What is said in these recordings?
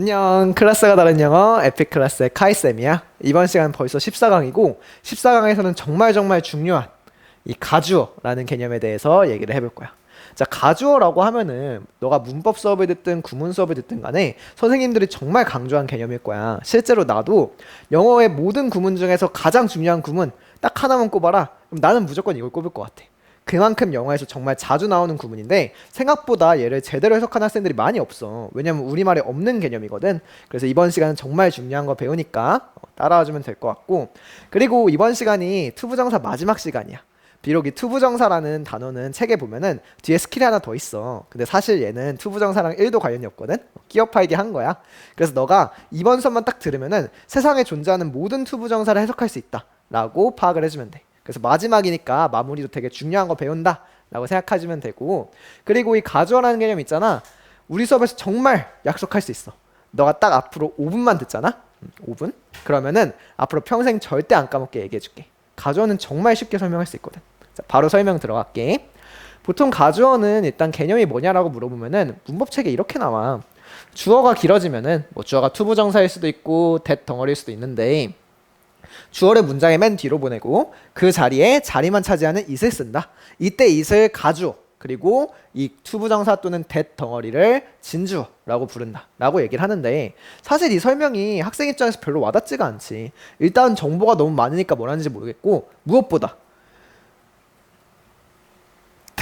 안녕. 클래스가 다른 영어 에픽 클래스의 카이쌤이야. 이번 시간 벌써 14강이고 14강에서는 정말 정말 중요한 이 가주어라는 개념에 대해서 얘기를 해볼 거야. 자 가주어라고 하면은 너가 문법 수업을 듣든 구문 수업을 듣든 간에 선생님들이 정말 강조한 개념일 거야. 실제로 나도 영어의 모든 구문 중에서 가장 중요한 구문 딱 하나만 꼽아라. 그럼 나는 무조건 이걸 꼽을 것 같아 그만큼 영어에서 정말 자주 나오는 구문인데 생각보다 얘를 제대로 해석하는 학생들이 많이 없어. 왜냐면 우리말에 없는 개념이거든. 그래서 이번 시간은 정말 중요한 거 배우니까 어, 따라와 주면 될 것 같고 그리고 이번 시간이 투부정사 마지막 시간이야. 비록 이 투부정사라는 단어는 책에 보면은 뒤에 스킬이 하나 더 있어. 근데 사실 얘는 투부정사랑 1도 관련이 없거든. 어, 끼어 팔기 한 거야. 그래서 너가 이번 선만 딱 들으면은 세상에 존재하는 모든 투부정사를 해석할 수 있다. 라고 파악을 해주면 돼. 그래서 마지막이니까 마무리도 되게 중요한 거 배운다 라고 생각하시면 되고 그리고 이 가주어라는 개념 있잖아. 우리 수업에서 정말 약속할 수 있어. 너가 딱 앞으로 5분만 듣잖아? 음, 5분? 그러면은 앞으로 평생 절대 안 까먹게 얘기해 줄게. 가주어는 정말 쉽게 설명할 수 있거든. 자, 바로 설명 들어갈게. 보통 가주어는 일단 개념이 뭐냐라고 물어보면은 문법책에 이렇게 나와. 주어가 길어지면은 뭐 주어가 투부정사일 수도 있고 대 덩어리일 수도 있는데 주어를 문장의 맨 뒤로 보내고 그 자리에 자리만 차지하는 it을 쓴다. 이때 it을 가주어 그리고 이 투부정사 또는 that 덩어리를 진주어라고 부른다 라고 얘기를 하는데 사실 이 설명이 학생 입장에서 별로 와닿지가 않지 일단 정보가 너무 많으니까 뭐라는지 모르겠고 무엇보다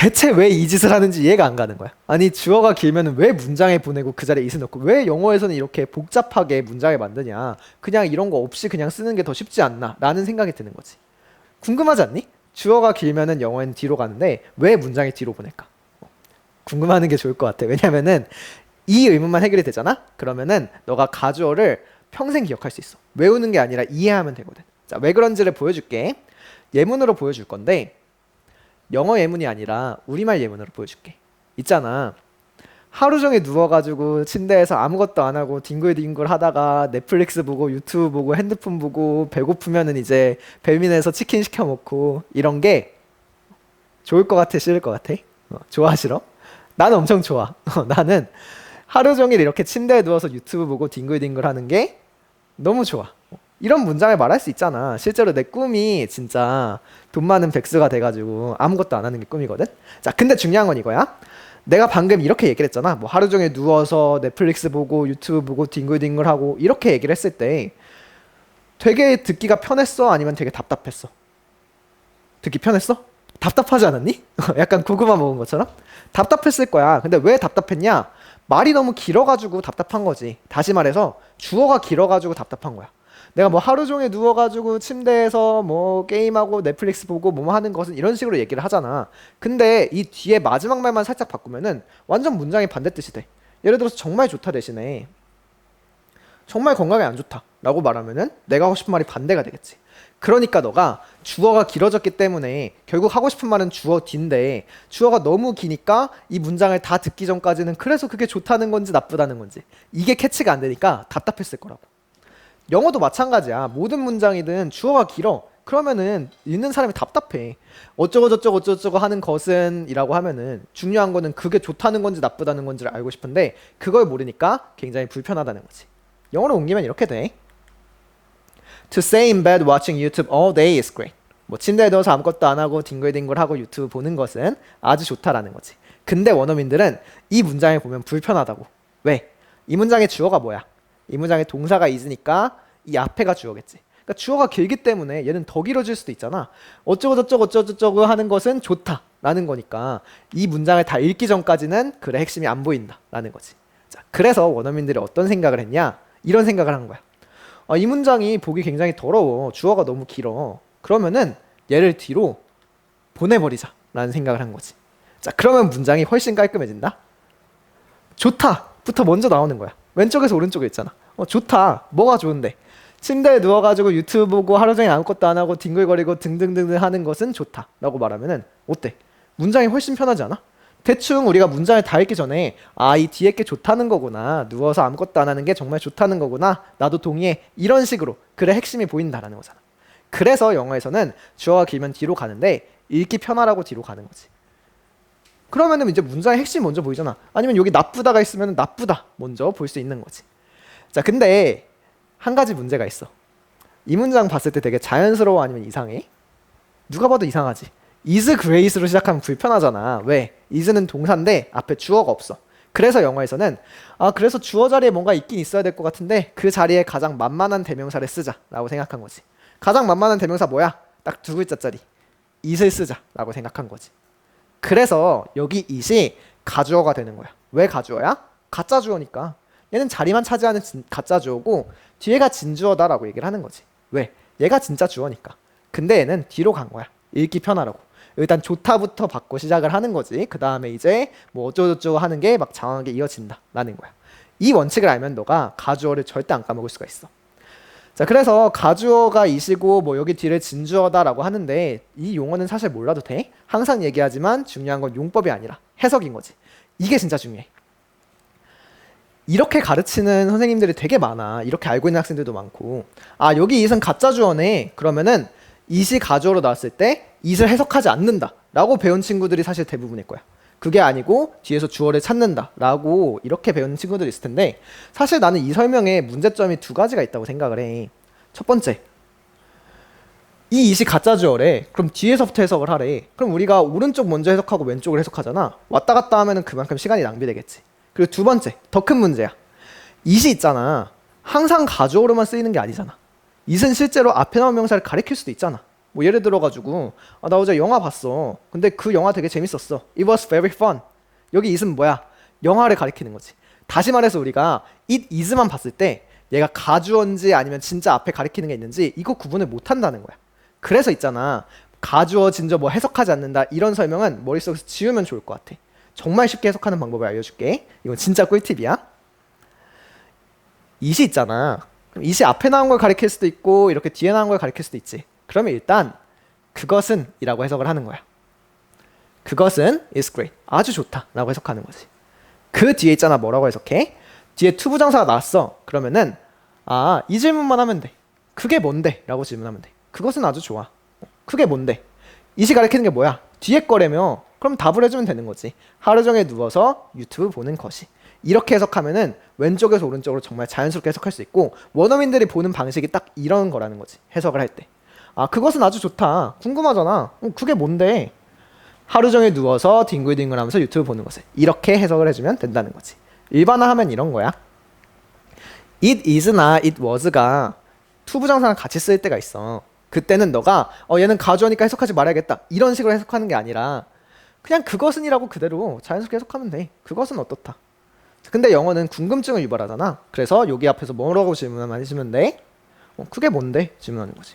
대체 왜 이 짓을 하는지 이해가 안 가는 거야. 아니 주어가 길면 왜 문장에 보내고 그 자리에 is을 넣고 왜 영어에서는 이렇게 복잡하게 문장을 만드냐. 그냥 이런 거 없이 그냥 쓰는 게 더 쉽지 않나 라는 생각이 드는 거지. 궁금하지 않니? 주어가 길면은 영어에는 뒤로 가는데 왜 문장에 뒤로 보낼까? 어, 궁금하는 게 좋을 것 같아. 왜냐면은 이 의문만 해결이 되잖아? 그러면은 너가 가주어를 평생 기억할 수 있어. 외우는 게 아니라 이해하면 되거든. 자, 왜 그런지를 보여줄게. 예문으로 보여줄 건데 영어 예문이 아니라 우리말 예문으로 보여줄게. 있잖아. 하루 종일 누워가지고 침대에서 아무것도 안 하고 뒹굴뒹굴 하다가 넷플릭스 보고 유튜브 보고 핸드폰 보고 배고프면은 이제 벨민에서 치킨 시켜 먹고 이런 게 좋을 것 같아 싫을 것 같아? 어, 좋아 싫어? 나는 엄청 좋아. 어, 나는 하루 종일 이렇게 침대에 누워서 유튜브 보고 뒹굴뒹굴 하는 게 너무 좋아. 이런 문장을 말할 수 있잖아. 실제로 내 꿈이 진짜 돈 많은 백수가 돼가지고 아무것도 안 하는 게 꿈이거든. 자, 근데 중요한 건 이거야. 내가 방금 이렇게 얘기를 했잖아. 뭐 하루 종일 누워서 넷플릭스 보고 유튜브 보고 뒹굴뒹굴 하고 이렇게 얘기를 했을 때 되게 듣기가 편했어? 아니면 되게 답답했어? 듣기 편했어? 답답하지 않았니? 약간 고구마 먹은 것처럼? 답답했을 거야. 근데 왜 답답했냐? 말이 너무 길어가지고 답답한 거지. 다시 말해서 주어가 길어가지고 답답한 거야. 내가 뭐 하루 종일 누워가지고 침대에서 뭐 게임하고 넷플릭스 보고 뭐 하는 것은 이런 식으로 얘기를 하잖아. 근데 이 뒤에 마지막 말만 살짝 바꾸면은 완전 문장이 반대 뜻이 돼. 예를 들어서 정말 좋다 대신에 정말 건강에 안 좋다라고 말하면은 내가 하고 싶은 말이 반대가 되겠지. 그러니까 너가 주어가 길어졌기 때문에 결국 하고 싶은 말은 주어 뒤인데 주어가 너무 기니까 이 문장을 다 듣기 전까지는 그래서 그게 좋다는 건지 나쁘다는 건지 이게 캐치가 안 되니까 답답했을 거라고. 영어도 마찬가지야. 모든 문장이든 주어가 길어. 그러면은 읽는 사람이 답답해. 어쩌고 저쩌고 어쩌고 하는 것은 이라고 하면은 중요한 거는 그게 좋다는 건지 나쁘다는 건지를 알고 싶은데 그걸 모르니까 굉장히 불편하다는 거지. 영어로 옮기면 이렇게 돼. To stay in bed watching YouTube all day is great. 뭐 침대에 누워서 아무것도 안 하고 뒹굴뒹굴하고 유튜브 보는 것은 아주 좋다라는 거지. 근데 원어민들은 이 문장을 보면 불편하다고. 왜? 이 문장의 주어가 뭐야? 이 문장에 동사가 있으니까 이 앞에가 주어겠지. 그러니까 주어가 길기 때문에 얘는 더 길어질 수도 있잖아. 어쩌고 저쩌고 어쩌고 저쩌고 하는 것은 좋다라는 거니까 이 문장을 다 읽기 전까지는 글의 핵심이 안 보인다라는 거지. 자, 그래서 원어민들이 어떤 생각을 했냐? 이런 생각을 한 거야. 아, 이 문장이 보기 굉장히 더러워. 주어가 너무 길어. 그러면은 얘를 뒤로 보내버리자 라는 생각을 한 거지. 자, 그러면 문장이 훨씬 깔끔해진다. 좋다 부터 먼저 나오는 거야. 왼쪽에서 오른쪽에 있잖아. 어, 좋다. 뭐가 좋은데? 침대에 누워가지고 유튜브 보고 하루 종일 아무것도 안 하고 뒹굴거리고 등등등등 하는 것은 좋다. 라고 말하면은 어때? 문장이 훨씬 편하지 않아? 대충 우리가 문장을 다 읽기 전에 아, 이 뒤에 게 좋다는 거구나. 누워서 아무것도 안 하는 게 정말 좋다는 거구나. 나도 동의해. 이런 식으로 글의 핵심이 보인다라는 거잖아. 그래서 영어에서는 주어가 길면 뒤로 가는데 읽기 편하라고 뒤로 가는 거지. 그러면은 이제 문장의 핵심이 먼저 보이잖아. 아니면 여기 나쁘다가 있으면 나쁘다 먼저 볼 수 있는 거지. 자, 근데 한 가지 문제가 있어. 이 문장 봤을 때 되게 자연스러워 아니면 이상해? 누가 봐도 이상하지. is grace로 시작하면 불편하잖아. 왜? is는 동사인데 앞에 주어가 없어. 그래서 영어에서는 아 그래서 주어 자리에 뭔가 있긴 있어야 될 것 같은데 그 자리에 가장 만만한 대명사를 쓰자라고 생각한 거지. 가장 만만한 대명사 뭐야? 딱 두 글자짜리 it을 쓰자라고 생각한 거지. 그래서 여기 it이 가주어가 되는 거야. 왜 가주어야? 가짜 주어니까. 얘는 자리만 차지하는 진- 가짜 주어고 뒤에가 진주어다라고 얘기를 하는 거지. 왜? 얘가 진짜 주어니까. 근데 얘는 뒤로 간 거야. 읽기 편하라고. 일단 좋다부터 받고 시작을 하는 거지. 그 다음에 이제 뭐 어쩌고저쩌고 하는 게 막 장황하게 이어진다라는 거야. 이 원칙을 알면 너가 가주어를 절대 안 까먹을 수가 있어. 자, 그래서 가주어가 이시고 뭐 여기 뒤를 진주어다라고 하는데 이 용어는 사실 몰라도 돼. 항상 얘기하지만 중요한 건 용법이 아니라 해석인 거지. 이게 진짜 중요해. 이렇게 가르치는 선생님들이 되게 많아. 이렇게 알고 있는 학생들도 많고. 아, 여기 이은 가짜 주어네. 그러면은 이시 가주어로 나왔을 때 이를 해석하지 않는다. 라고 배운 친구들이 사실 대부분일 거야. 그게 아니고 뒤에서 주어를 찾는다. 라고 이렇게 배우는 친구들이 있을 텐데 사실 나는 이 설명에 문제점이 두 가지가 있다고 생각을 해. 첫 번째. 이 이시 가짜 주어래. 그럼 뒤에서부터 해석을 하래. 그럼 우리가 오른쪽 먼저 해석하고 왼쪽을 해석하잖아. 왔다 갔다 하면은 그만큼 시간이 낭비되겠지. 그리고 두 번째, 더 큰 문제야. 이시 있잖아. 항상 가주어로만 쓰이는 게 아니잖아. 이은 실제로 앞에 나온 명사를 가리킬 수도 있잖아. 뭐 예를 들어가지고 아, 나 어제 영화 봤어. 근데 그 영화 되게 재밌었어. It was very fun. 여기 is은 뭐야? 영화를 가리키는 거지. 다시 말해서 우리가 it is만 봤을 때 얘가 가주어인지 아니면 진짜 앞에 가리키는 게 있는지 이거 구분을 못 한다는 거야. 그래서 있잖아. 가주어 진저 뭐 해석하지 않는다 이런 설명은 머릿속에서 지우면 좋을 것 같아. 정말 쉽게 해석하는 방법을 알려줄게. 이건 진짜 꿀팁이야. 이시 있잖아. 그럼 이시 앞에 나온 걸 가리킬 수도 있고 이렇게 뒤에 나온 걸 가리킬 수도 있지. 그러면 일단 그것은 이라고 해석을 하는 거야. 그것은 is great. 아주 좋다. 라고 해석하는 거지. 그 뒤에 있잖아. 뭐라고 해석해? 뒤에 투부정사가 나왔어. 그러면은 아, 이 질문만 하면 돼. 그게 뭔데? 라고 질문하면 돼. 그것은 아주 좋아. 그게 뭔데? 이시 가리키는 게 뭐야? 뒤에 거라며. 그럼 답을 해주면 되는 거지. 하루 종일 누워서 유튜브 보는 것이. 이렇게 해석하면은 왼쪽에서 오른쪽으로 정말 자연스럽게 해석할 수 있고 원어민들이 보는 방식이 딱 이런 거라는 거지. 해석을 할 때. 아 그것은 아주 좋다. 궁금하잖아. 어, 그게 뭔데? 하루 종일 누워서 뒹굴뒹굴 하면서 유튜브 보는 것을 이렇게 해석을 해주면 된다는 거지. 일반화하면 이런 거야. It is나 it was가 투부정사랑 같이 쓸 때가 있어. 그때는 너가 어 얘는 가주어니까 해석하지 말아야겠다 이런 식으로 해석하는 게 아니라 그냥 그것은이라고 그대로 자연스럽게 해석하면 돼. 그것은 어떻다. 근데 영어는 궁금증을 유발하잖아. 그래서 여기 앞에서 뭐라고 질문만 해주면 돼. 어, 그게 뭔데? 질문하는 거지.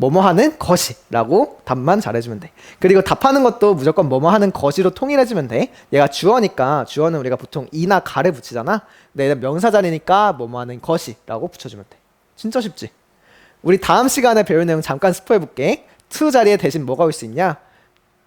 뭐뭐 하는 것이라고 답만 잘해주면 돼. 그리고 답하는 것도 무조건 뭐뭐 하는 것이로 통일해주면 돼. 얘가 주어니까 주어는 우리가 보통 이나 가를 붙이잖아. 근데 얘는 명사 자리니까 뭐뭐 하는 것이라고 붙여주면 돼. 진짜 쉽지? 우리 다음 시간에 배울 내용 잠깐 스포해볼게. to 자리에 대신 뭐가 올 수 있냐?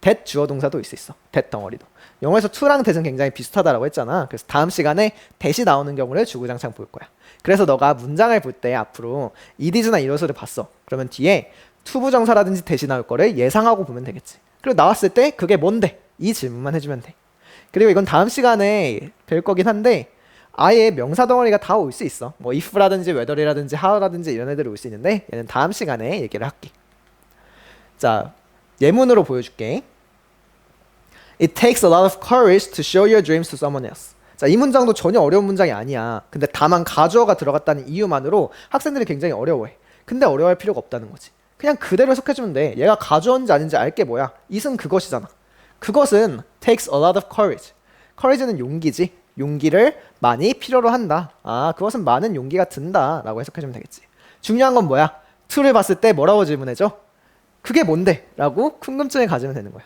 That 주어 동사도 올수 있어. that 덩어리도. 영어에서 to랑 that은 굉장히 비슷하다라고 했잖아. 그래서 다음 시간에 that이 나오는 경우를 주구장창 볼 거야. 그래서 너가 문장을 볼 때 앞으로 is나 이것을 봤어. 그러면 뒤에 투부정사라든지 that이 나올 거를 예상하고 보면 되겠지. 그리고 나왔을 때 그게 뭔데? 이 질문만 해주면 돼. 그리고 이건 다음 시간에 뵐 거긴 한데 아예 명사 덩어리가 다 올 수 있어. 뭐 if라든지 whether이라든지 how라든지 이런 애들이 올 수 있는데 얘는 다음 시간에 얘기를 할게. 자, 예문으로 보여줄게. It takes a lot of courage to show your dreams to someone else. 자, 이 문장도 전혀 어려운 문장이 아니야. 근데 다만 가주어가 들어갔다는 이유만으로 학생들이 굉장히 어려워해. 근데 어려워할 필요가 없다는 거지. 그냥 그대로 해석해주면 돼. 얘가 가주어인지 아닌지 알게 뭐야. 이은 그것이잖아. 그것은 takes a lot of courage. courage는 용기지. 용기를 많이 필요로 한다. 아, 그것은 많은 용기가 든다. 라고 해석해주면 되겠지. 중요한 건 뭐야? to를 봤을 때 뭐라고 질문해줘? 그게 뭔데? 라고 궁금증을 가지면 되는 거야.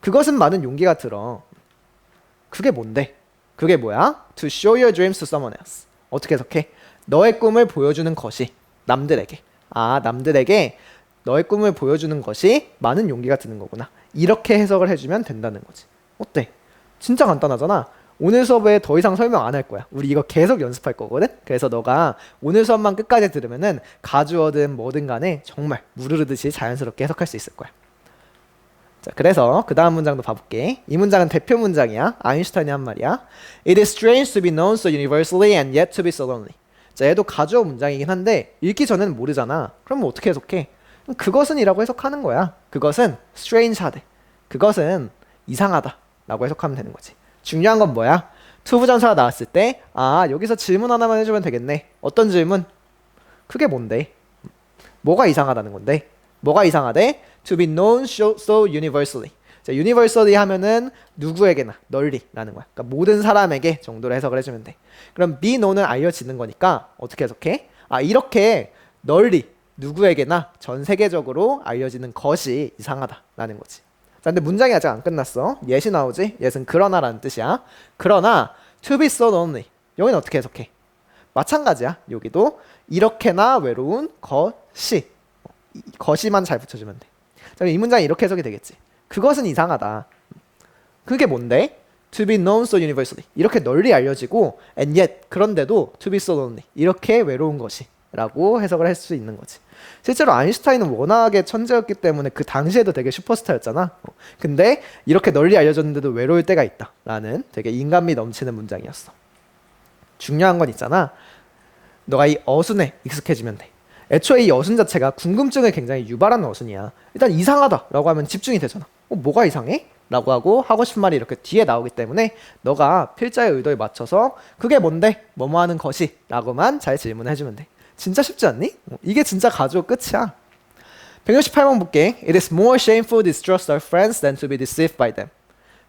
그것은 많은 용기가 들어. 그게 뭔데? 그게 뭐야? To show your dreams to someone else. 어떻게 해석해? 너의 꿈을 보여주는 것이 남들에게. 아, 남들에게 너의 꿈을 보여주는 것이 많은 용기가 드는 거구나. 이렇게 해석을 해주면 된다는 거지. 어때? 진짜 간단하잖아. 오늘 수업에 더 이상 설명 안 할 거야. 우리 이거 계속 연습할 거거든. 그래서 너가 오늘 수업만 끝까지 들으면은 가주어든 뭐든 간에 정말 무르르듯이 자연스럽게 해석할 수 있을 거야. 자, 그래서 그 다음 문장도 봐볼게. 이 문장은 대표 문장이야. 아인슈타인이 한 말이야. It is strange to be known so universally and yet to be so lonely. 자, 얘도 가주어 문장이긴 한데 읽기 전에는 모르잖아. 그럼 뭐 어떻게 해석해? 그것은이라고 해석하는 거야. 그것은 strange하대. 그것은 이상하다라고 해석하면 되는 거지. 중요한 건 뭐야? 투부정사가 나왔을 때, 아 여기서 질문 하나만 해주면 되겠네. 어떤 질문? 그게 뭔데? 뭐가 이상하다는 건데? 뭐가 이상하대? To be known so, universally. 자, universally 하면은 누구에게나 널리라는 거야. 그러니까 모든 사람에게 정도로 해석을 해주면 돼. 그럼 be known은 알려지는 거니까 어떻게 해석해? 아 이렇게 널리 누구에게나 전 세계적으로 알려지는 것이 이상하다라는 거지. 자, 근데 문장이 아직 안 끝났어. 예시 나오지? 예는 그러나라는 뜻이야. 그러나 to be so lonely. 여기는 어떻게 해석해? 마찬가지야. 여기도 이렇게나 외로운 것이 이- 것이만 잘 붙여주면 돼. 자, 이 문장이 이렇게 해석이 되겠지. 그것은 이상하다. 그게 뭔데? To be known so universally. 이렇게 널리 알려지고 and yet 그런데도 to be so lonely. 이렇게 외로운 것이 라고 해석을 할 수 있는 거지. 실제로 아인슈타인은 워낙에 천재였기 때문에 그 당시에도 되게 슈퍼스타였잖아. 어. 근데 이렇게 널리 알려졌는데도 외로울 때가 있다 라는 되게 인간미 넘치는 문장이었어. 중요한 건 있잖아. 너가 이 어순에 익숙해지면 돼. 애초에 이 어순 자체가 궁금증을 굉장히 유발하는 어순이야. 일단 이상하다라고 하면 집중이 되잖아. 어, 뭐가 이상해? 라고 하고 하고 싶은 말이 이렇게 뒤에 나오기 때문에 너가 필자의 의도에 맞춰서 그게 뭔데? 뭐뭐 하는 것이? 라고만 잘 질문해 주면 돼. 진짜 쉽지 않니? 어, 이게 진짜 가지고 끝이야. 168번 볼게. It is more shameful to distrust our friends than to be deceived by them.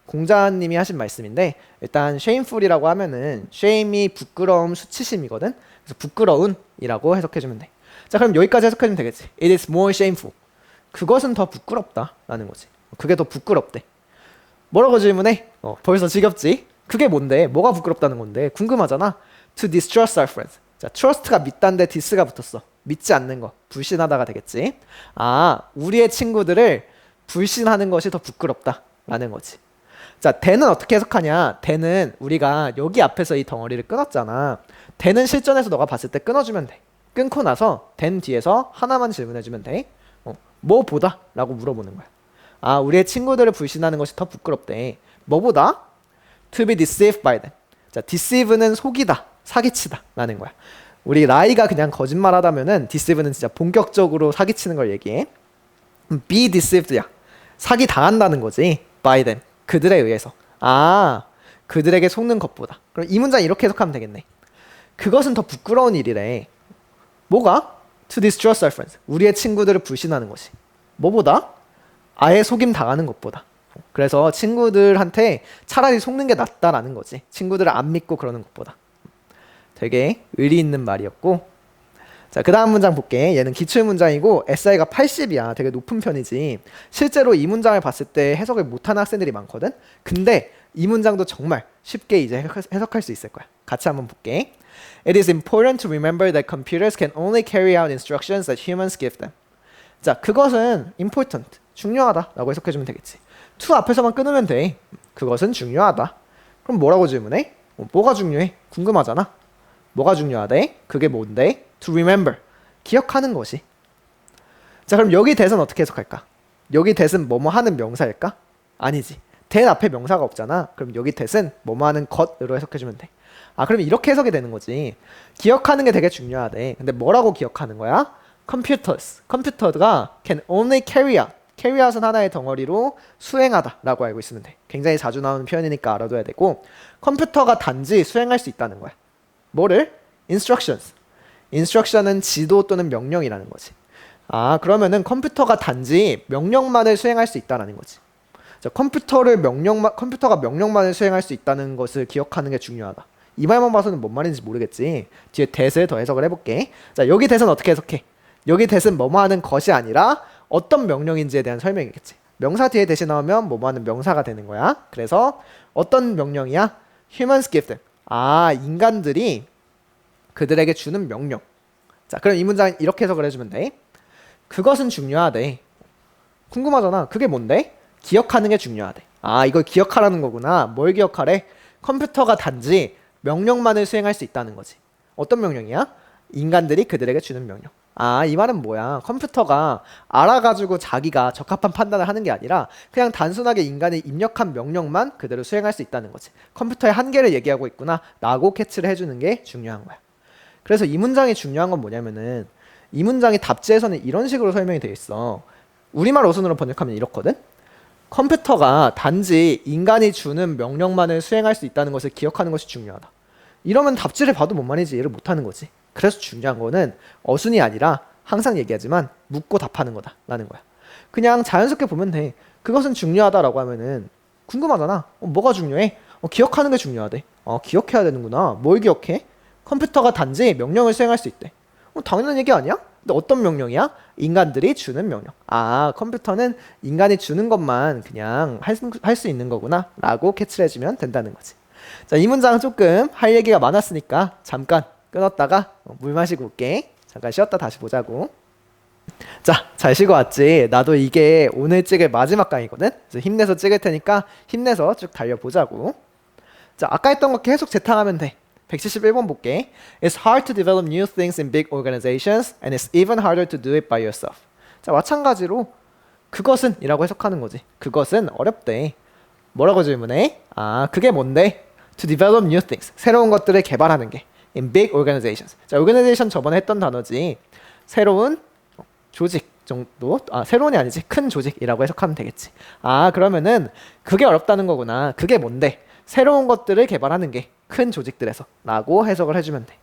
공자님이 하신 말씀인데 일단 shameful이라고 하면은 shame이 부끄러움 수치심이거든. 그래서 부끄러운이라고 해석해 주면 돼. 자 그럼 여기까지 해석해주면 되겠지. It is more shameful. 그것은 더 부끄럽다라는 거지. 그게 더 부끄럽대. 뭐라고 질문해? 어, 벌써 지겹지? 그게 뭔데? 뭐가 부끄럽다는 건데? 궁금하잖아. To distrust our friends. 자, trust가 믿다인데 dis가 붙었어. 믿지 않는 거. 불신하다가 되겠지. 아, 우리의 친구들을 불신하는 것이 더 부끄럽다라는 거지. 자, 대는 어떻게 해석하냐? 대는 우리가 여기 앞에서 이 덩어리를 끊었잖아. 대는 실전에서 너가 봤을 때 끊어주면 돼. 끊고 나서 된 뒤에서 하나만 질문해주면 돼. 어, 뭐 보다? 라고 물어보는 거야. 아, 우리의 친구들을 불신하는 것이 더 부끄럽대. 뭐보다? To be deceived by them. 자, deceive는 속이다, 사기치다 라는 거야. 우리 라이가 그냥 거짓말하다면은 deceive는 진짜 본격적으로 사기치는 걸 얘기해. 음, be deceived야. 사기 당한다는 거지. by them. 그들에 의해서. 아, 그들에게 속는 것보다. 그럼 이 문장 이렇게 해석하면 되겠네. 그것은 더 부끄러운 일이래. 뭐가? To distrust our friends. 우리의 친구들을 불신하는 것이. 뭐보다? 아예 속임 당하는 것보다. 그래서 친구들한테 차라리 속는 게 낫다라는 거지. 친구들을 안 믿고 그러는 것보다. 되게 의리 있는 말이었고. 자, 그 다음 문장 볼게. 얘는 기출 문장이고 SI가 80이야. 되게 높은 편이지. 실제로 이 문장을 봤을 때 해석을 못하는 학생들이 많거든. 근데 이 문장도 정말 쉽게 이제 해석- 해석할 수 있을 거야. 같이 한번 볼게. It is important to remember that computers can only carry out instructions that humans give them. 자, 그것은 important, 중요하다라고 해석해 주면 되겠지. to 앞에서만 끊으면 돼. 그것은 중요하다. 그럼 뭐라고 질문해? 어, 뭐가 중요해? 궁금하잖아. 뭐가 중요하대? 그게 뭔데? To remember, 기억하는 것이. 자, 그럼 여기 대선 어떻게 해석할까? 여기 대은 뭐뭐 하는 명사일까? 아니지. 대 앞에 명사가 없잖아. 그럼 여기 대은 뭐뭐 하는 것으로 해석해 주면 돼. 아, 그럼 이렇게 해석이 되는 거지. 기억하는 게 되게 중요하대. 근데 뭐라고 기억하는 거야? computers. 컴퓨터가 can only carry out. carry out은 하나의 덩어리로 수행하다 라고 알고 있으면 돼. 굉장히 자주 나오는 표현이니까 알아둬야 되고 컴퓨터가 단지 수행할 수 있다는 거야. 뭐를? instructions. instruction은 지도 또는 명령이라는 거지. 아, 그러면은 컴퓨터가 단지 명령만을 수행할 수 있다라는 거지. 자, 컴퓨터를 명령만 컴퓨터가 명령만을 수행할 수 있다는 것을 기억하는 게 중요하다. 이 말만 봐서는 뭔 말인지 모르겠지. 뒤에 대을 더 해석을 해볼게. 자, 여기 대은 어떻게 해석해? 여기 대은 뭐뭐 하는 것이 아니라 어떤 명령인지에 대한 설명이겠지. 명사 뒤에 대신 나오면 뭐뭐 하는 명사가 되는 거야. 그래서 어떤 명령이야? Humans them. 아, 인간들이 그들에게 주는 명령. 자, 그럼 이 문장 이렇게 해석을 해주면 돼. 그것은 중요하대. 궁금하잖아. 그게 뭔데? 기억하는 게 중요하대. 아, 이걸 기억하라는 거구나. 뭘 기억하래? 컴퓨터가 단지 명령만을 수행할 수 있다는 거지. 어떤 명령이야? 인간들이 그들에게 주는 명령. 아, 이 말은 뭐야? 컴퓨터가 알아가지고 자기가 적합한 판단을 하는 게 아니라 그냥 단순하게 인간이 입력한 명령만 그대로 수행할 수 있다는 거지. 컴퓨터의 한계를 얘기하고 있구나. 라고 캐치를 해주는 게 중요한 거야. 그래서 이 문장이 중요한 건 뭐냐면은 이 문장이 답지에서는 이런 식으로 설명이 되어 있어. 우리말 어순으로 번역하면 이렇거든. 컴퓨터가 단지 인간이 주는 명령만을 수행할 수 있다는 것을 기억하는 것이 중요하다. 이러면 답지를 봐도 뭔 말인지 이해를 못하는 거지. 그래서 중요한 거는 어순이 아니라 항상 얘기하지만 묻고 답하는 거다라는 거야. 그냥 자연스럽게 보면 돼. 그것은 중요하다라고 하면은 궁금하잖아. 어, 뭐가 중요해? 어, 기억하는 게 중요하대. 어, 기억해야 되는구나. 뭘 기억해? 컴퓨터가 단지 명령을 수행할 수 있대. 어, 당연한 얘기 아니야? 근데 어떤 명령이야? 인간들이 주는 명령. 아, 컴퓨터는 인간이 주는 것만 그냥 할수 있는 거구나. 라고 캐치를 해주면 된다는 거지. 자, 이 문장은 조금 할 얘기가 많았으니까 잠깐 끊었다가 어, 물 마시고 올게. 잠깐 쉬었다 다시 보자고. 자, 잘 쉬고 왔지? 나도 이게 오늘 찍을 마지막 강의거든? 힘내서 찍을 테니까 힘내서 쭉 달려보자고. 자, 아까 했던 거 계속 재탕하면 돼. 171번 볼게. It's hard to develop new things in big organizations and it's even harder to do it by yourself. 자, 마찬가지로 그것은 이라고 해석하는 거지. 그것은 어렵대. 뭐라고 질문해? 아, 그게 뭔데? To develop new things. 새로운 것들을 개발하는 게. In big organizations. 자, organization 저번에 했던 단어지. 새로운 조직 정도. 아, 새로운이 아니지. 큰 조직이라고 해석하면 되겠지. 아, 그러면은 그게 어렵다는 거구나. 그게 뭔데? 새로운 것들을 개발하는 게 큰 조직들에서 라고 해석을 해주면 돼.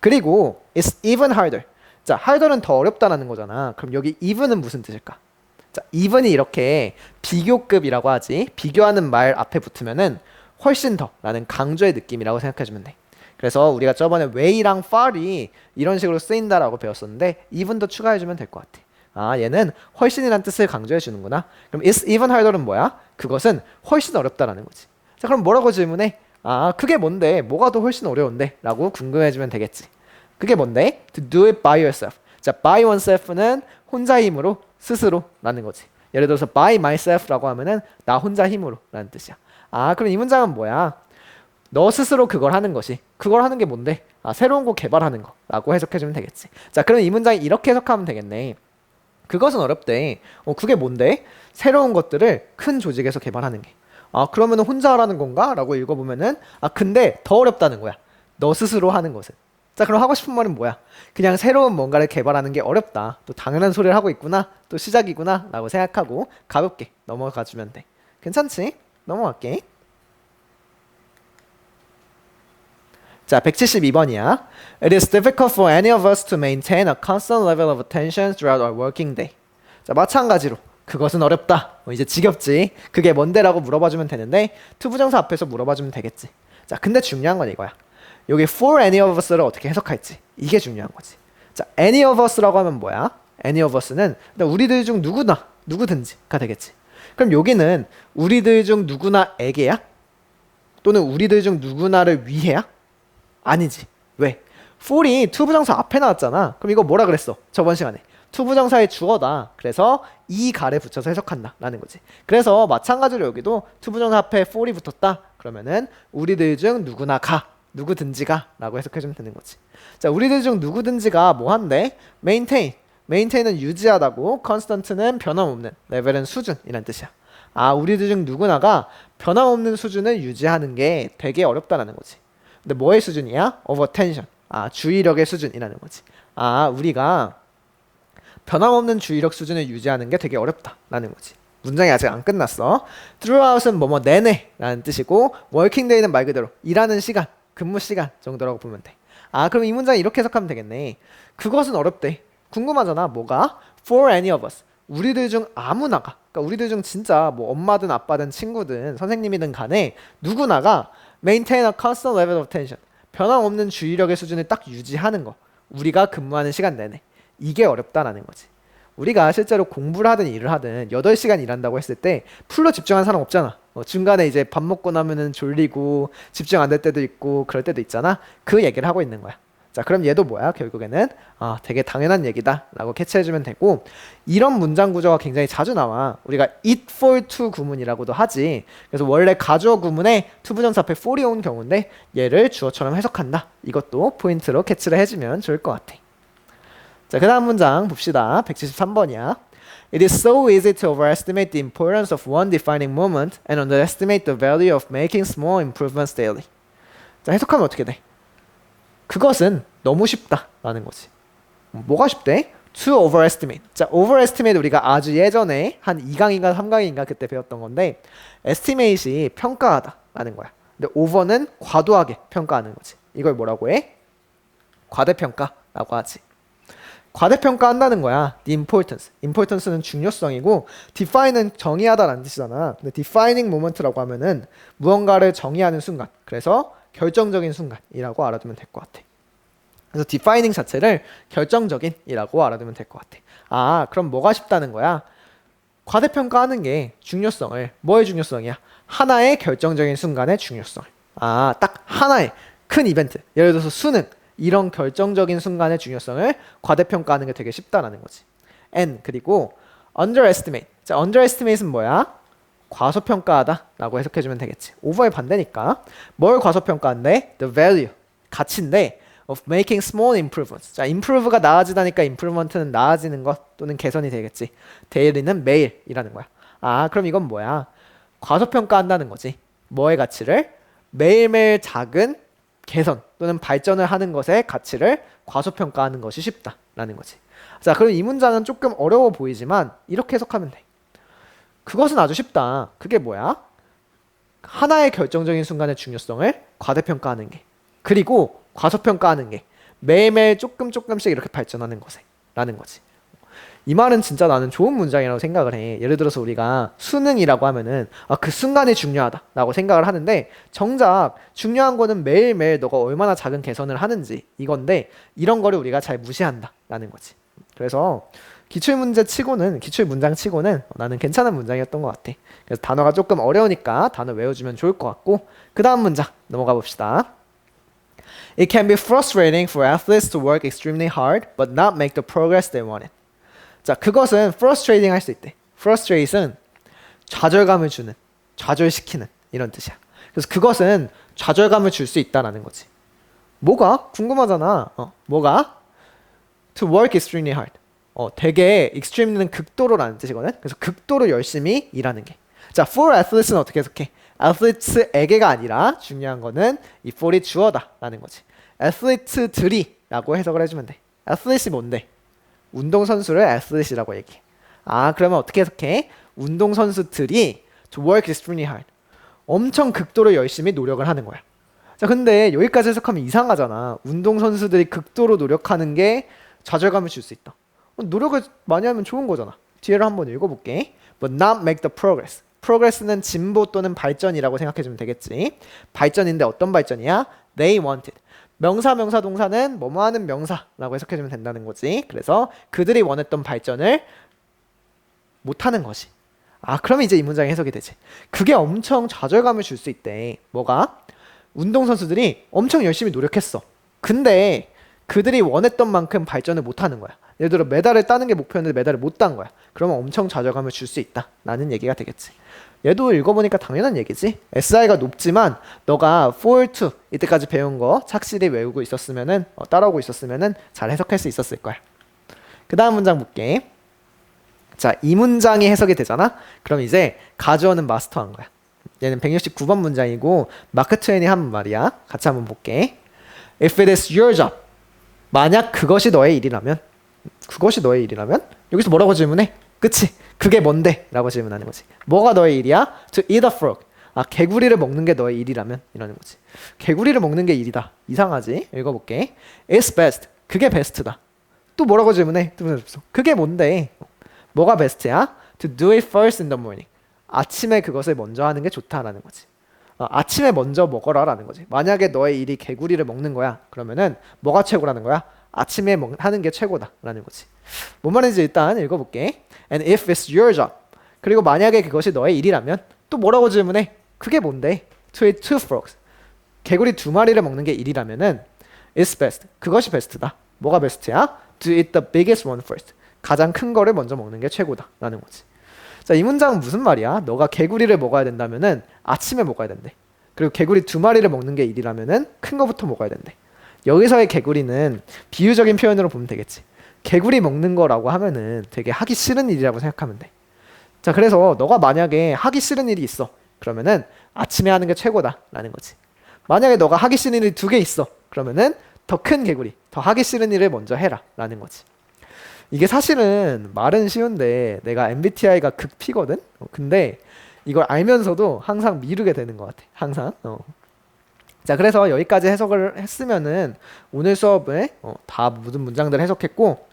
그리고 it's even harder. 자, harder는 더 어렵다라는 거잖아. 그럼 여기 even은 무슨 뜻일까? 자, even이 이렇게 비교급이라고 하지. 비교하는 말 앞에 붙으면은 훨씬 더라는 강조의 느낌이라고 생각해주면 돼. 그래서 우리가 저번에 way랑 far이 이런 식으로 쓰인다라고 배웠었는데 even도 추가해주면 될 것 같아. 아, 얘는 훨씬이란 뜻을 강조해 주는구나. 그럼 is even harder는 뭐야? 그것은 훨씬 어렵다라는 거지. 자, 그럼 뭐라고 질문해? 아, 그게 뭔데? 뭐가 더 훨씬 어려운데? 라고 궁금해지면 되겠지. 그게 뭔데? To do it by yourself. 자, by oneself는 혼자 힘으로, 스스로 라는 거지. 예를 들어서 by myself라고 하면은 나 혼자 힘으로 라는 뜻이야. 아, 그럼 이 문장은 뭐야? 너 스스로 그걸 하는 것이. 그걸 하는 게 뭔데? 아, 새로운 거 개발하는 거. 라고 해석해 주면 되겠지. 자, 그럼 이 문장이 이렇게 해석하면 되겠네. 그것은 어렵대. 어, 그게 뭔데? 새로운 것들을 큰 조직에서 개발하는 게. 아, 그러면 혼자 하라는 건가? 라고 읽어보면은, 아, 근데 더 어렵다는 거야. 너 스스로 하는 것은. 자, 그럼 하고 싶은 말은 뭐야? 그냥 새로운 뭔가를 개발하는 게 어렵다. 또 당연한 소리를 하고 있구나. 또 시작이구나. 라고 생각하고 가볍게 넘어가 주면 돼. 괜찮지? 넘어갈게. 자, 172번이야. It is difficult for any of us to maintain a constant level of attention throughout our working day. 자, 마찬가지로 그것은 어렵다. 어, 이제 지겹지. 그게 뭔데라고 물어봐주면 되는데 투부정사 앞에서 물어봐주면 되겠지. 자, 근데 중요한 건 이거야. 여기 for any of us를 어떻게 해석할지 이게 중요한 거지. 자, any of us라고 하면 뭐야? any of us는 우리들 중 누구나 누구든지가 되겠지. 그럼 여기는 우리들 중 누구나에게야? 또는 우리들 중 누구나를 위해야? 아니지. 왜? for이 투부정사 앞에 나왔잖아. 그럼 이거 뭐라 그랬어? 저번 시간에. 투부정사의 주어다. 그래서 이 갈에 붙여서 해석한다라는 거지. 그래서 마찬가지로 여기도 투부정사 앞에 for이 붙었다. 그러면은 우리들 중 누구나 가 누구든지가 라고 해석해주면 되는 거지. 자, 우리들 중 누구든지가 뭐 한대? maintain. maintain은 유지하다고, constant는 변함없는, 레벨은 수준이란 뜻이야. 아, 우리들 중 누구나가 변함없는 수준을 유지하는 게 되게 어렵다라는 거지. 근데 뭐의 수준이야? of attention. 아, 주의력의 수준이라는 거지. 아, 우리가 변함없는 주의력 수준을 유지하는 게 되게 어렵다라는 거지. 문장이 아직 안 끝났어. throughout은 뭐뭐 내내라는 뜻이고 working day는 말 그대로 일하는 시간, 근무 시간 정도라고 보면 돼. 아, 그럼 이 문장 이렇게 해석하면 되겠네. 그것은 어렵대. 궁금하잖아. 뭐가? for any of us. 우리들 중 아무나가. 그러니까 우리들 중 진짜 뭐 엄마든 아빠든 친구든 선생님이든 간에 누구나가 maintain a constant level of attention. 변함없는 주의력의 수준을 딱 유지하는 거. 우리가 근무하는 시간 내내. 이게 어렵다라는 거지. 우리가 실제로 공부를 하든 일을 하든 8시간 일한다고 했을 때 풀로 집중하는 사람 없잖아. 어, 중간에 이제 밥 먹고 나면은 졸리고 집중 안 될 때도 있고 그럴 때도 있잖아. 그 얘기를 하고 있는 거야. 자, 그럼 얘도 뭐야? 결국에는 아, 되게 당연한 얘기다라고 캐치해 주면 되고 이런 문장 구조가 굉장히 자주 나와. 우리가 it for to 구문이라고도 하지. 그래서 원래 가주어 구문에 to 부정사 앞에 for이 온 경우인데 얘를 주어처럼 해석한다. 이것도 포인트로 캐치를 해 주면 좋을 것 같아. 자, 그 다음 문장 봅시다. 173번이야. It is so easy to overestimate the importance of one defining moment and underestimate the value of making small improvements daily. 자, 해석하면 어떻게 돼? 그것은 너무 쉽다라는 거지. 뭐가 쉽대? to overestimate. 자, overestimate 우리가 아주 예전에 한 2강인가 3강인가 그때 배웠던 건데 estimate이 평가하다라는 거야. 근데 over는 과도하게 평가하는 거지. 이걸 뭐라고 해? 과대평가라고 하지. 과대평가한다는 거야. The importance. importance는 중요성이고 define은 정의하다라는 뜻이잖아. 근데 defining moment라고 하면은 무언가를 정의하는 순간. 그래서 결정적인 순간이라고 알아두면 될 것 같아. 그래서 defining 자체를 결정적인이라고 알아두면 될 것 같아. 아, 그럼 뭐가 쉽다는 거야? 과대평가하는 게 중요성을 뭐의 중요성이야? 하나의 결정적인 순간의 중요성. 아, 딱 하나의 큰 이벤트. 예를 들어서 수능 이런 결정적인 순간의 중요성을 과대평가하는 게 되게 쉽다라는 거지. and 그리고 underestimate. 자, underestimate은 뭐야? 과소평가하다라고 해석해 주면 되겠지. over의 반대니까 뭘 과소평가한대? The value 가치인데 of making small improvements. 자, improve가 나아지다니까 improvement는 나아지는 것 또는 개선이 되겠지. daily는 매일이라는 거야. 아, 그럼 이건 뭐야? 과소평가한다는 거지. 뭐의 가치를? 매일매일 작은 개선 또는 발전을 하는 것의 가치를 과소평가하는 것이 쉽다라는 거지. 자, 그럼 이 문장은 조금 어려워 보이지만 이렇게 해석하면 돼. 그것은 아주 쉽다. 그게 뭐야? 하나의 결정적인 순간의 중요성을 과대평가하는 게 그리고 과소평가하는 게 매일매일 조금 조금씩 이렇게 발전하는 것에 라는 거지. 이 말은 진짜 나는 좋은 문장이라고 생각을 해. 예를 들어서 우리가 수능이라고 하면은 아, 그 순간이 중요하다라고 생각을 하는데 정작 중요한 거는 매일매일 너가 얼마나 작은 개선을 하는지 이건데 이런 거를 우리가 잘 무시한다라는 거지. 그래서 기출 문제 치고는 기출 문장 치고는 나는 괜찮은 문장이었던 것 같아. 그래서 단어가 조금 어려우니까 단어 외워주면 좋을 것 같고 그 다음 문장 넘어가 봅시다. It can be frustrating for athletes to work extremely hard but not make the progress they wanted. 자, 그것은 frustrating 할 수 있대. frustrate은 좌절감을 주는, 좌절시키는 이런 뜻이야. 그래서 그것은 좌절감을 줄 수 있다라는 거지. 뭐가? 궁금하잖아. 어, 뭐가? To work extremely hard. 어, 되게 extreme는 극도로라는 뜻이거든. 그래서 극도로 열심히 일하는 게. 자, for athletes는 어떻게 해석해? athletes에게가 아니라 중요한 거는 이 for이 주어다라는 거지. athletes들이라고 해석을 해주면 돼. athletes이 뭔데? 운동선수를 athlete이라고 얘기해. 아, 그러면 어떻게 해석해? 운동선수들이 to work extremely hard. 엄청 극도로 열심히 노력을 하는 거야. 자, 근데 여기까지 해석하면 이상하잖아. 운동선수들이 극도로 노력하는 게 좌절감을 줄 수 있다. 어, 노력을 많이 하면 좋은 거잖아. 뒤에를 한번 읽어볼게. But not make the progress. progress는 진보 또는 발전이라고 생각해주면 되겠지. 발전인데 어떤 발전이야? They wanted. 명사 명사 동사는 뭐뭐 하는 명사라고 해석해 주면 된다는 거지. 그래서 그들이 원했던 발전을 못 하는 것이. 아, 그러면 이제 이 문장이 해석이 되지. 그게 엄청 좌절감을 줄 수 있대. 뭐가? 운동선수들이 엄청 열심히 노력했어. 근데 그들이 원했던 만큼 발전을 못 하는 거야. 예를 들어 메달을 따는 게 목표였는데 메달을 못 딴 거야. 그러면 엄청 좌절감을 줄 수 있다. 라는 얘기가 되겠지. 얘도 읽어보니까 당연한 얘기지. SI가 높지만 너가 4, 2 이때까지 배운 거 착실히 외우고 있었으면은 어, 따라오고 있었으면은 잘 해석할 수 있었을 거야. 그 다음 문장 볼게. 자, 이 문장이 해석이 되잖아. 그럼 이제 가주어는 마스터한 거야. 얘는 169번 문장이고 마크 트웨인이 한 말이야. 같이 한번 볼게. If it is your job, 만약 그것이 너의 일이라면, 그것이 너의 일이라면 여기서 뭐라고 질문해? 그치? 그게 뭔데? 라고 질문하는 거지. 뭐가 너의 일이야? To eat a frog. 아, 개구리를 먹는 게 너의 일이라면? 이러는 거지. 개구리를 먹는 게 일이다. 이상하지? 읽어볼게. It's best. 그게 베스트다. 또 뭐라고 질문해? 그게 뭔데? 뭐가 베스트야? To do it first in the morning. 아침에 그것을 먼저 하는 게 좋다라는 거지. 어, 아침에 먼저 먹어라라는 거지. 만약에 너의 일이 개구리를 먹는 거야. 그러면은 뭐가 최고라는 거야? 아침에 먹, 하는 게 최고다라는 거지. 뭔 말인지 일단 읽어볼게. And if it's your job. 그리고 만약에 그것이 너의 일이라면 또 뭐라고 질문해? 그게 뭔데? To eat two frogs. 개구리 두 마리를 먹는 게 일이라면은 it's best. 그것이 베스트다. 뭐가 베스트야? To eat the biggest one first. 가장 큰 거를 먼저 먹는 게 최고다라는 거지. 자, 이 문장은 무슨 말이야? 너가 개구리를 먹어야 된다면은 아침에 먹어야 된대. 그리고 개구리 두 마리를 먹는 게 일이라면은 큰 거부터 먹어야 된대. 여기서의 개구리는 비유적인 표현으로 보면 되겠지. 개구리 먹는 거라고 하면은 되게 하기 싫은 일이라고 생각하면 돼. 자, 그래서 너가 만약에 하기 싫은 일이 있어. 그러면은 아침에 하는 게 최고다라는 거지. 만약에 너가 하기 싫은 일이 두 개 있어. 그러면은 더 큰 개구리, 더 하기 싫은 일을 먼저 해라 라는 거지 이게 사실은 말은 쉬운데 내가 MBTI가 극피거든 어, 근데 이걸 알면서도 항상 미루게 되는 것 같아 항상 어. 자 그래서 여기까지 해석을 했으면은 오늘 수업에 어, 다 모든 문장들 해석했고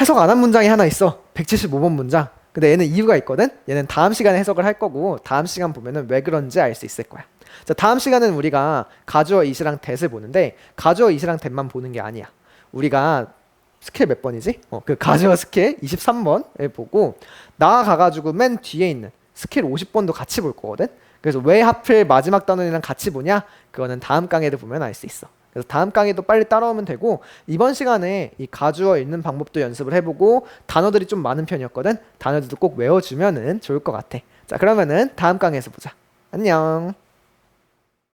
해석 안 한 문장이 하나 있어. 175번 문장. 근데 얘는 이유가 있거든? 얘는 다음 시간에 해석을 할 거고 다음 시간 보면은 왜 그런지 알 수 있을 거야. 자 다음 시간은 우리가 가주어 이시랑 that을 보는데 가주어 이시랑 that만 보는 게 아니야. 우리가 스킬 몇 번이지? 어, 그 가주어 스킬 23번을 보고 나아가 가지고 맨 뒤에 있는 스킬 50번도 같이 볼 거거든 그래서 왜 하필 마지막 단원이랑 같이 보냐? 그거는 다음 강의를 보면 알 수 있어. 그래서 다음 강의도 빨리 따라오면 되고 이번 시간에 이 가주어 읽는 방법도 연습을 해보고 단어들이 좀 많은 편이었거든. 단어들도 꼭 외워주면은 좋을 것 같아. 자 그러면은 다음 강의에서 보자. 안녕.